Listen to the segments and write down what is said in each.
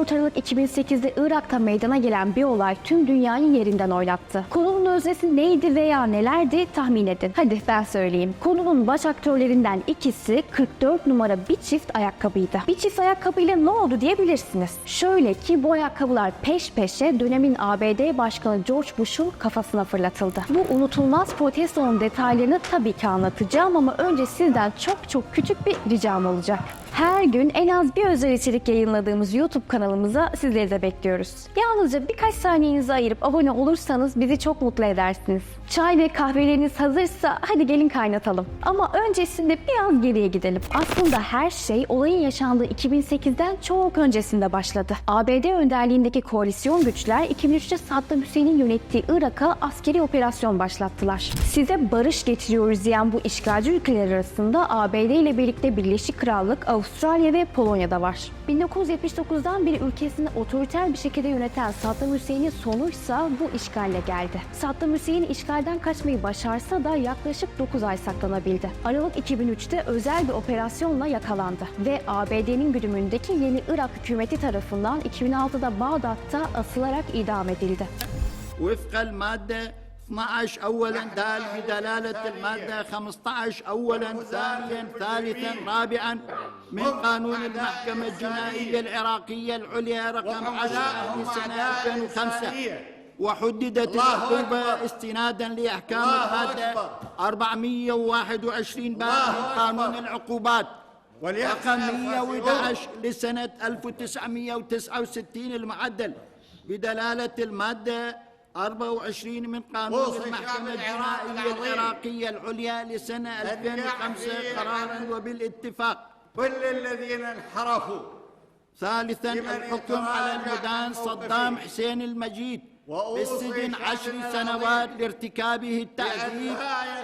14 Aralık 2008'de Irak'ta meydana gelen bir olay tüm dünyayı yerinden oynattı. Konunun öznesi neydi veya nelerdi tahmin edin. Hadi ben söyleyeyim. Konunun baş aktörlerinden ikisi 44 numara bir çift ayakkabıydı. Bir çift ayakkabıyla ne oldu diyebilirsiniz. Şöyle ki bu ayakkabılar peş peşe dönemin ABD Başkanı George Bush'un kafasına fırlatıldı. Bu unutulmaz protestonun detaylarını tabii ki anlatacağım ama önce sizden çok çok küçük bir ricam olacak. Her gün en az bir özel içerik yayınladığımız YouTube kanalımıza sizleri de bekliyoruz. Yalnızca birkaç saniyenizi ayırıp abone olursanız bizi çok mutlu edersiniz. Çay ve kahveleriniz hazırsa hadi gelin kaynatalım. Ama öncesinde biraz geriye gidelim. Aslında her şey olayın yaşandığı 2008'den çok öncesinde başladı. ABD önderliğindeki koalisyon güçler 2003'te Saddam Hüseyin'in yönettiği Irak'a askeri operasyon başlattılar. Size barış getiriyoruz diyen bu işgalci ülkeler arasında ABD ile birlikte Birleşik Krallık, Avustralya ve Polonya da var. 1979'dan beri ülkesini otoriter bir şekilde yöneten Saddam Hüseyin'in sonuysa bu işgalle geldi. Saddam Hüseyin işgalden kaçmayı başarsa da yaklaşık 9 ay saklanabildi. Aralık 2003'te özel bir operasyonla yakalandı ve ABD'nin güdümündeki yeni Irak hükümeti tarafından 2006'da Bağdat'ta asılarak idam edildi. وفق المادة 12 أولا دال بدلالة المادة. 15 أولا ثانيا ثالثا رابعا. من قانون المحكمة الجنائية العراقية العليا رقم 10 لسنة 2005 وحددت العقوبة استنادا لأحكام المادة 421 باب من قانون العقوبات. رقم 111 لسنة 1969 المعدل. بدلالة المادة 24 من قانون المحكمة الجنائية. العراقية العليا لسنة 2005 قرارا وبالاتفاق. كل الذين انحرفوا. ثالثا الحكم على المدان. صدام حسين المجيد. بالسجن عشر سنوات لارتكابه التعذيب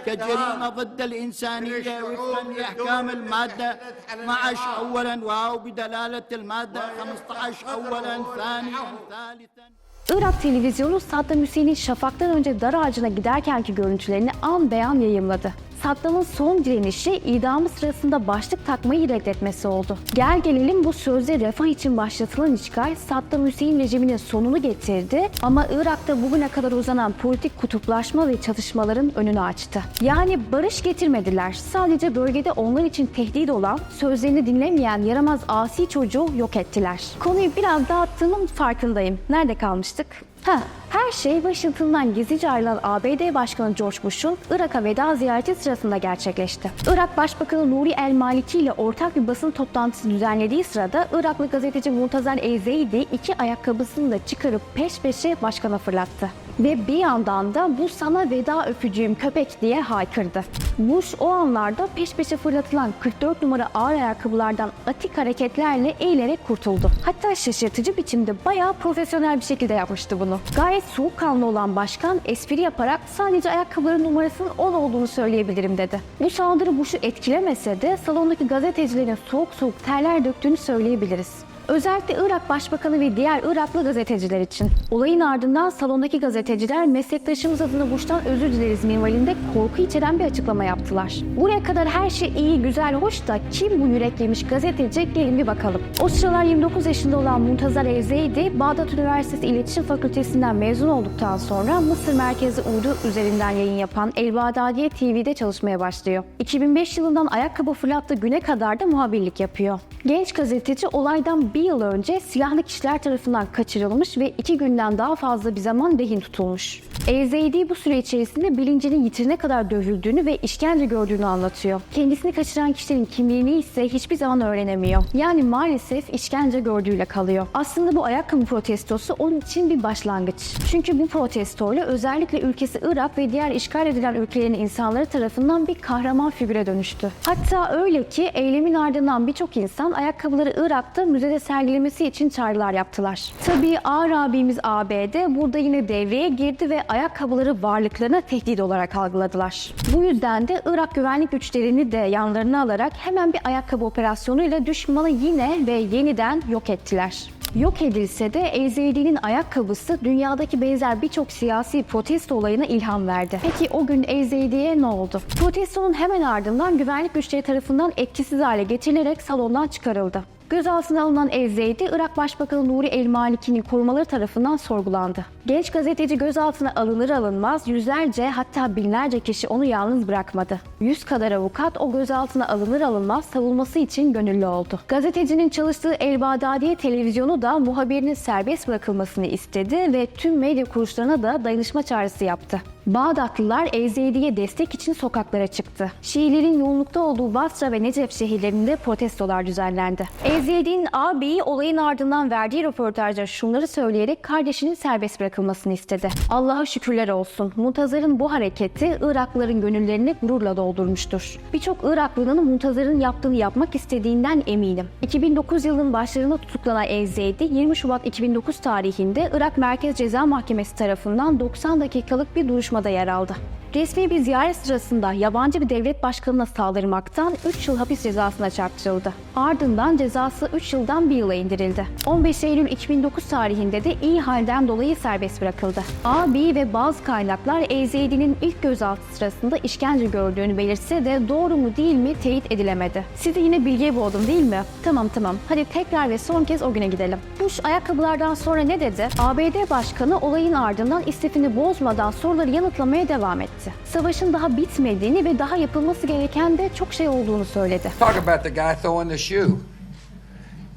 كجريمة ضد الإنسانية وفقا لأحكام المادة. اعتدت على 12 العراق. أولا؟ واو بدلالة المادة. 15 أولا ثانيا. ثالثا. Irak televizyonu Saddam Hüseyin'in şafaktan önce dar ağacına giderkenki görüntülerini an beyan yayımladı. Saddam'ın son direnişi idamı sırasında başlık takmayı reddetmesi oldu. Gel gelelim bu sözde refah için başlatılan işgal Saddam Hüseyin rejiminin sonunu getirdi ama Irak'ta bugüne kadar uzanan politik kutuplaşma ve çatışmaların önünü açtı. Yani barış getirmediler. Sadece bölgede onlar için tehdit olan, sözlerini dinlemeyen yaramaz asi çocuğu yok ettiler. Konuyu biraz dağıttığımın farkındayım. Nerede kalmıştık? Ha, her şey Washington'dan gizlice ayrılan ABD Başkanı George Bush'un Irak'a veda ziyareti sırasında gerçekleşti. Irak Başbakanı Nuri El Maliki ile ortak bir basın toplantısı düzenlediği sırada Iraklı gazeteci Muntazer El Zeydi iki ayakkabısını da çıkarıp peş peşe başkana fırlattı. Ve bir yandan da bu sana veda öpücüğüm köpek diye haykırdı. Bush o anlarda peş peşe fırlatılan 44 numara ağır ayakkabılardan atik hareketlerle eğilerek kurtuldu. Hatta şaşırtıcı biçimde bayağı profesyonel bir şekilde yapmıştı bunu. Gayet soğukkanlı olan başkan espri yaparak sadece ayakkabıların numarasının 10 olduğunu söyleyebilirim dedi. Bu saldırı Bush'u etkilemese de salondaki gazetecilerin soğuk soğuk terler döktüğünü söyleyebiliriz. Özellikle Irak Başbakanı ve diğer Iraklı gazeteciler için. Olayın ardından salondaki gazeteciler meslektaşımız adına Bush'tan özür dileriz minvalinde korku içeren bir açıklama yaptılar. Buraya kadar her şey iyi, güzel, hoş da kim bu yürek yemiş gazeteci gelin bir bakalım. O sıralar 29 yaşında olan Muntazar Evzeydi, Bağdat Üniversitesi İletişim Fakültesinden mezun olduktan sonra Mısır merkezi Urdu üzerinden yayın yapan El Bağdadiye TV'de çalışmaya başlıyor. 2005 yılından ayakkabı fırlattığı güne kadar da muhabirlik yapıyor. Genç gazeteci olaydan bir yıl önce silahlı kişiler tarafından kaçırılmış ve iki günden daha fazla bir zaman rehin tutulmuş. Ezeydi bu süre içerisinde bilincinin yitirene kadar dövüldüğünü ve işkence gördüğünü anlatıyor. Kendisini kaçıran kişilerin kimliğini ise hiçbir zaman öğrenemiyor. Yani maalesef işkence gördüğüyle kalıyor. Aslında bu ayakkabı protestosu onun için bir başlangıç. Çünkü bu protestoyla özellikle ülkesi Irak ve diğer işgal edilen ülkelerin insanları tarafından bir kahraman figüre dönüştü. Hatta öyle ki eylemin ardından birçok insan ayakkabıları Irak'ta müzede sergilemesi için çağrılar yaptılar. Tabii ağır abimiz ABD burada yine devreye girdi ve ayakkabıları varlıklarına tehdit olarak algıladılar. Bu yüzden de Irak güvenlik güçlerini de yanlarına alarak hemen bir ayakkabı operasyonuyla düşmanı yine ve yeniden yok ettiler. Yok edilse de Ezeydi'nin ayakkabısı dünyadaki benzer birçok siyasi protesto olayına ilham verdi. Peki o gün Ezeydi'ye ne oldu? Protestonun hemen ardından güvenlik güçleri tarafından etkisiz hale getirilerek salondan çıkarıldı. Gözaltına alınan El-Zeydi, Irak Başbakanı Nuri El-Maliki'nin korumaları tarafından sorgulandı. Genç gazeteci gözaltına alınır alınmaz yüzlerce hatta binlerce kişi onu yalnız bırakmadı. Yüz kadar avukat o gözaltına alınır alınmaz savunması için gönüllü oldu. Gazetecinin çalıştığı El Bağdadiye televizyonu da muhabirinin serbest bırakılmasını istedi ve tüm medya kuruluşlarına da dayanışma çağrısı yaptı. Bağdatlılar El-Zeydi'ye destek için sokaklara çıktı. Şiilerin yoğunlukta olduğu Basra ve Necef şehirlerinde protestolar düzenlendi. El-Zeydi'nin ağabeyi olayın ardından verdiği röportajda şunları söyleyerek kardeşinin serbest bırakılmasını istedi. Allah'a şükürler olsun. Muntazar'ın bu hareketi Iraklıların gönüllerini gururla doldurmuştur. Birçok Iraklı'nın Muntazar'ın yaptığını yapmak istediğinden eminim. 2009 yılının başlarında tutuklanan El-Zeydi 20 Şubat 2009 tarihinde Irak Merkez Ceza Mahkemesi tarafından 90 dakikalık bir duruşmada yer aldı. Resmi bir ziyaret sırasında yabancı bir devlet başkanına saldırmaktan 3 yıl hapis cezasına çarptırıldı. Ardından cezası 3 yıldan 1 yıla indirildi. 15 Eylül 2009 tarihinde de iyi halden dolayı serbest bırakıldı. AB ve bazı kaynaklar Ezeydi'nin ilk gözaltı sırasında işkence gördüğünü belirtse de doğru mu değil mi teyit edilemedi. Sizi yine bilgiye boğdum değil mi? Tamam tamam. Hadi tekrar ve son kez o güne gidelim. Bush ayakkabılardan sonra ne dedi? ABD Başkanı olayın ardından istifini bozmadan soruları yanıtlamaya devam etti. Savaşın daha bitmediğini ve daha yapılması gereken de çok şey olduğunu söyledi. Talk about the guy throwing the shoe.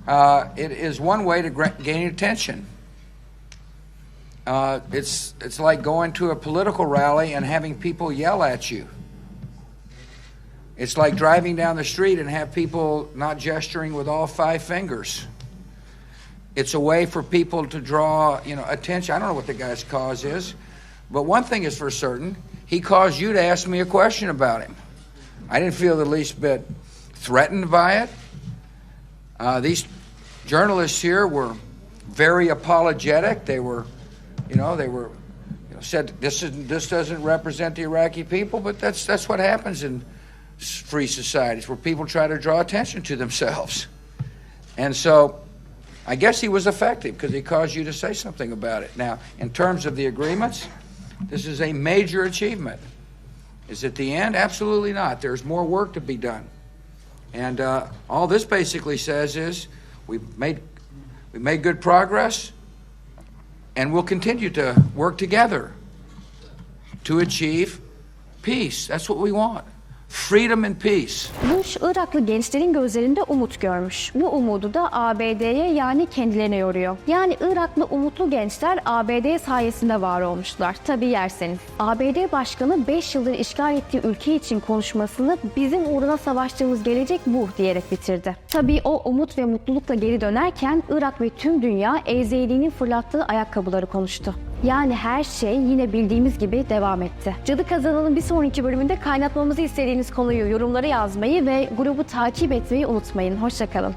Uh, it is one way to gain attention. Uh, it's it's like going to a political rally and having people yell at you. It's like driving down the street and have people not gesturing with all five fingers. It's a way for people to draw, you know, attention. I don't know what the guy's cause is, but one thing is for certain: he caused you to ask me a question about him. I didn't feel the least bit threatened by it. Uh, these journalists here were very apologetic. They were, you know, they were you know, said this is this doesn't represent the Iraqi people, but that's that's what happens in free societies where people try to draw attention to themselves. And so, I guess he was effective because he caused you to say something about it. Now, in terms of the agreements, this is a major achievement. Is it the end? Absolutely not. There's more work to be done. And uh, all this basically says is we've made, we've made good progress, and we'll continue to work together to achieve peace. That's what we want freedom and peace. Bush, Iraklı gençlerin gözlerinde umut görmüş. Bu umudu da ABD'ye yani kendilerine yoruyor. Yani Iraklı umutlu gençler ABD sayesinde var olmuşlar. Tabi yerseniz. ABD Başkanı 5 yıldır işgal ettiği ülke için konuşmasını bizim uğruna savaştığımız gelecek bu diyerek bitirdi. Tabi o umut ve mutlulukla geri dönerken Irak ve tüm dünya Ezeyli'nin fırlattığı ayakkabıları konuştu. Yani her şey yine bildiğimiz gibi devam etti. Cadı Kazanan'ın bir sonraki bölümünde kaynatmamızı istediğiniz konuyu yorumlara yazmayı ve grubu takip etmeyi unutmayın. Hoşçakalın.